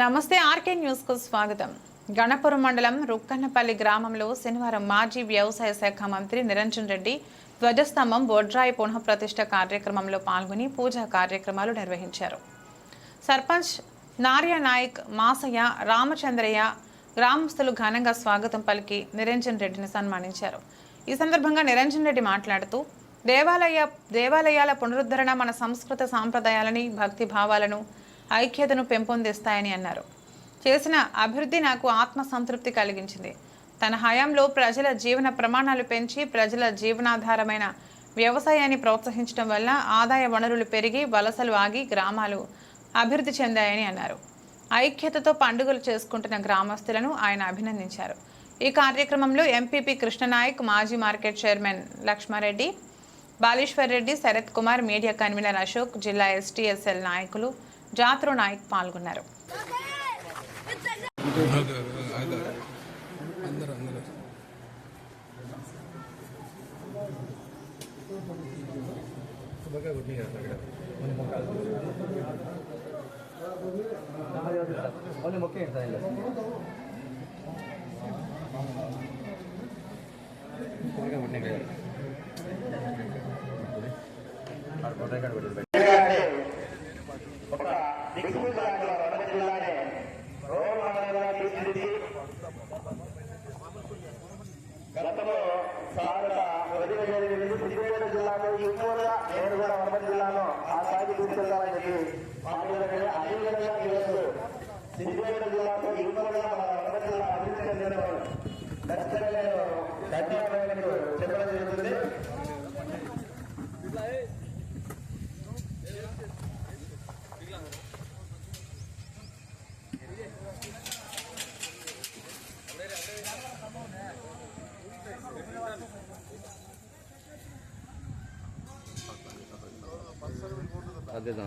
నమస్తే ఆర్కే న్యూస్కు స్వాగతం. గణపురం మండలం రుక్కన్నపల్లి గ్రామంలో శనివారం మాజీ వ్యవసాయ శాఖ మంత్రి నిరంజన్ రెడ్డి ధ్వజస్తంభం బొడ్రాయి పునఃప్రతిష్ఠ కార్యక్రమంలో పాల్గొని పూజా కార్యక్రమాలు నిర్వహించారు. సర్పంచ్ నార్య నాయక్ మాసయ్య రామచంద్రయ్య గ్రామస్తులు ఘనంగా స్వాగతం పలికి నిరంజన్ రెడ్డిని సన్మానించారు. ఈ సందర్భంగా నిరంజన్ రెడ్డి మాట్లాడుతూ దేవాలయ దేవాలయాల పునరుద్ధరణ మన సంస్కృత సాంప్రదాయాలని భక్తి భావాలను ఐక్యతను పెంపొందిస్తాయని అన్నారు. చేసిన అభివృద్ధి నాకు ఆత్మ సంతృప్తి కలిగించింది. తన హయాంలో ప్రజల జీవన ప్రమాణాలు పెంచి ప్రజల జీవనాధారమైన వ్యవసాయాన్ని ప్రోత్సహించడం వల్ల ఆదాయ వనరులు పెరిగి వలసలు ఆగి గ్రామాలు అభివృద్ధి చెందాయని అన్నారు. ఐక్యతతో పండుగలు చేసుకుంటున్న గ్రామస్తులను ఆయన అభినందించారు. ఈ కార్యక్రమంలో ఎంపీపీ కృష్ణనాయక్ మాజీ market chairman Lakshmareddy Baleshwar Reddy Sharath Kumar media convener Ashok జిల్లా ఎస్టీఎస్ఎల్ నాయకులు జాత్రో నాయక్ పాల్గొన్నారు అందరూ దిక్కులాంటి జిల్లానే రోడ్డు మండలంగా తీర్చిదిద్ది గతంలో సారత వదిన జరిగింది సిద్దిపేట జిల్లాలో ఎక్కువగా నేను కూడా వనపర్తి జిల్లాలో ఆ స్థాయికి తీసుకెళ్తామని చెప్పి మాట్లాడారు ఈరోజు సిద్దిపేట జిల్లాలో ఎక్కువగా మన వనపర్తి జిల్లా అభివృద్ధి చెందిన ఖచ్చితంగా ధన్యవాదాలు చెప్పడం జరుగుతుంది 他这种。